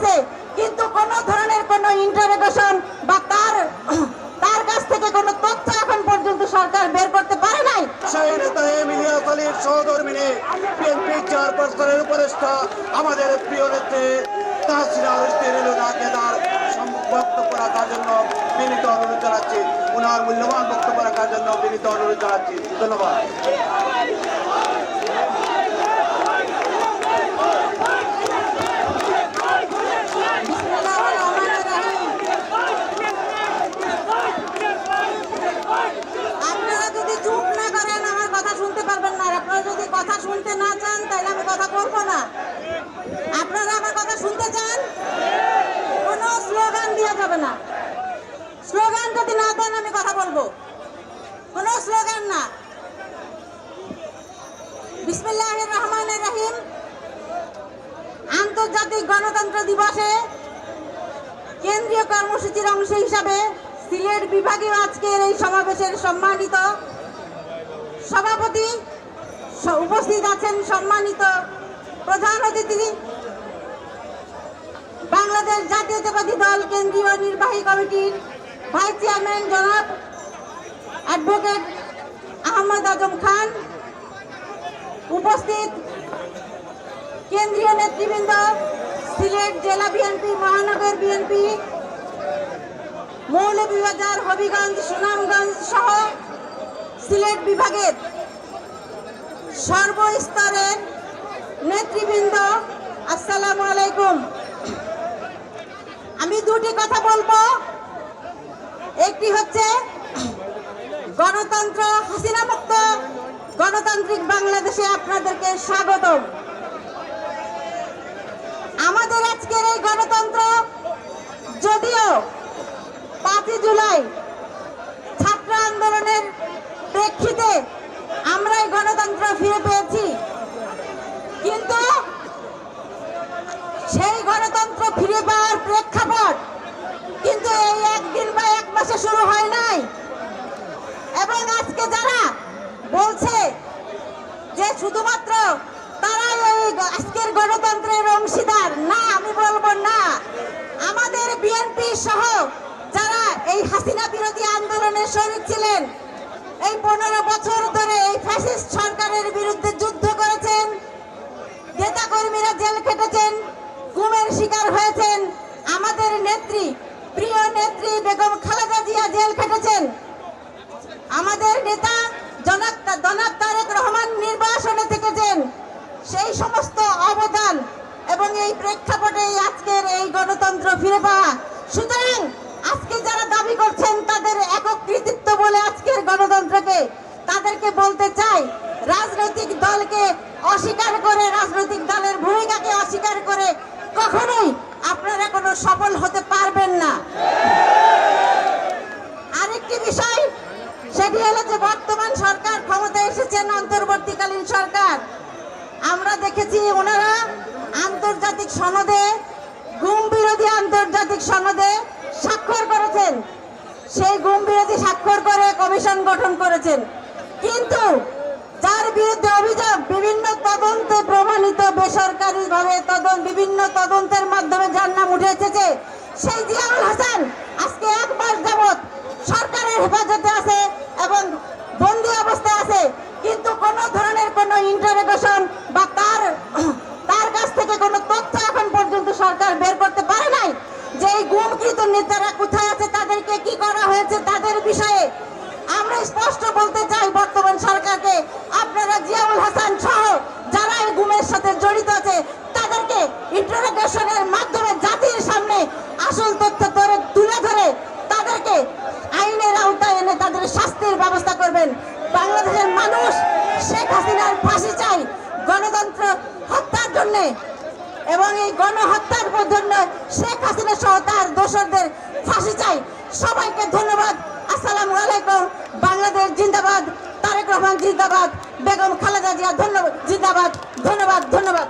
আছে। কিন্তু কোনো ধরনের কোনো ইন্টারোগেশন বা তার তার কাছ থেকে কোনো তথ্য এখন পর্যন্ত সরকার বের করতে পারে নাই। আমাদের প্রিয় নেত্রী বক্তব্য রাখার জন্য বিনীত অনুরোধ জানাচ্ছি। ওনার মূল্যবান বক্তব্য রাখার জন্য বিনীত অনুরোধ জানাচ্ছি। ধন্যবাদ। শুনতে না চান, তাহলে আমি কথা বলব না। আপনারা আমার কথা শুনতে চান? কোনো স্লোগান দেওয়া যাবে না। স্লোগান যদি না দেন, আমি কথা বলব। কোনো স্লোগান না। বিসমিল্লাহ রহমান রহিম। আন্তর্জাতিক গণতন্ত্র দিবসে কেন্দ্রীয় কর্মসূচির অংশ হিসাবে সিলেট বিভাগীয় আজকের এই সমাবেশের সম্মানিত সভাপতি উপস্থিত আছেন সম্মানিত প্রধান অতিথি। বাংলাদেশ জাতীয়তাবাদী দল কেন্দ্রীয় নির্বাহী কমিটির ভাইস চেয়ারম্যান জনাব অ্যাডভোকেট আহমদ আজম খান। উপস্থিত কেন্দ্রীয় নেতৃবৃন্দ, সিলেট জেলা বিএনপি, মহানগর বিএনপি, মৌলভীবাজার, হবিগঞ্জ, সুনামগঞ্জ সহ সিলেট বিভাগের সর্বস্তরের নেতৃবৃন্দ, আসসালামু আলাইকুম। আমি দুটি কথা বলব। একটি হচ্ছে গণতন্ত্র হাসিনা মুক্ত, গণতান্ত্রিক বাংলাদেশে আপনাদেরকে স্বাগত আমাদের আজকের এই গণতন্ত্র যদিও পাঁচই জুলাই ছাত্র আন্দোলনের প্রেক্ষিতে আমরা এই গণতন্ত্র ফিরে পেয়েছি। কিন্তু সেই গণতন্ত্র ফিরে পাওয়ার প্রেক্ষাপট কিন্তু এই একদিন বা এক মাসে শুরু হয় নাই। এবং আজকে যারা বলছে যে শুধুমাত্র তারাই এই আজকের গণতন্ত্রের অংশীদার, না, আমি বলব না। আমাদের বিএনপি সহ যারা এই হাসিনা বিরোধী আন্দোলনের শরিক ছিলেন এই পনেরো বছর ধরে এই ফ্যাসিস্ট সরকারের বিরুদ্ধে যুদ্ধ করেছেন। নেতা কর্মীরা জেল খেটেছেন, গুমের শিকার হয়েছেন। আমাদের নেত্রী, প্রিয় নেত্রী বেগম খালেদা জিয়া জেল খেটেছেন। আমাদের নেতা জনাব জনাব তারেক রহমান নির্বাসনে থেকেছেন। সেই সমস্ত অবদান এবং এই প্রেক্ষাপটে আজকের এই গণতন্ত্র ফিরে পাওয়া। সুতরাং আজকে যারা দাবি করছেন, তাদের একক কৃতিত্ব বলে আজকের গণতন্ত্রকে তাদেরকে বলতে চাই রাজনৈতিক দলকে অস্বীকার করে রাজনৈতিক দলের ভূমিকাকে অস্বীকার করে কখনোই আপনারা কোনো সফল হতে পারবেন না। আরেকটি বিষয়, সেটি হলো যে বর্তমান সরকার ক্ষমতায় এসেছেন অন্তর্বর্তীকালীন সরকার। আমরা দেখেছি ওনারা আন্তর্জাতিক সনদে গুম বিরোধী আন্তর্জাতিক সনদে স্বাক্ষর করেছেন। সেই গুম বিরোধী স্বাক্ষর করে কমিশন গঠন করেছেন। কিন্তু যার বিরুদ্ধে অভিযোগ, বিভিন্ন তদন্তে প্রমাণিত বেসরকারি ভাবে তদন্ত, বিভিন্ন তদন্তের মাধ্যমে যার নাম উঠে এসেছে। সেই জিয়াউল হাসান আজকে এক মাস যাবত সরকারের হেফাজতে আছে এবং বন্দি অবস্থায় আছে। কিন্তু কোনো ধরনের কোনো ইন্টারোগেশন বা তার তার কাছ থেকে কোনো তথ্য এখন পর্যন্ত সরকার বের করতে পারে নাই। যে এই গুমকৃত নেতারা কোথায় আছে, তাদেরকে কি করা হয়েছে, তাদের বিষয়ে আমরা স্পষ্ট বলতে চাই বর্তমান সরকারকে আপনারা জিয়াউল হাসান সহ যারা এই গুমের সাথে জড়িত আছে তাদেরকে ইন্টারোগেশনের মাধ্যমে জাতির সামনে আসল তথ্য ধরে, তুলে ধরে তাদেরকে আইনের আওতায় এনে তাদের শাস্তির ব্যবস্থা করবেন। বাংলাদেশের মানুষ শেখ হাসিনার ফাঁসি চাই গণতন্ত্র হত্যার জন্য এবং এই গণহত্যার জন্য শেখ হাসিনা সহ তার দোসরদের ফাঁসি চাই সবাইকে ধন্যবাদ। আসসালামু আলাইকুম। বাংলাদেশ জিন্দাবাদ। তারেক রহমান জিন্দাবাদ। বেগম খালেদা জিয়া ধন্যবাদ। জিন্দাবাদ। ধন্যবাদ। ধন্যবাদ।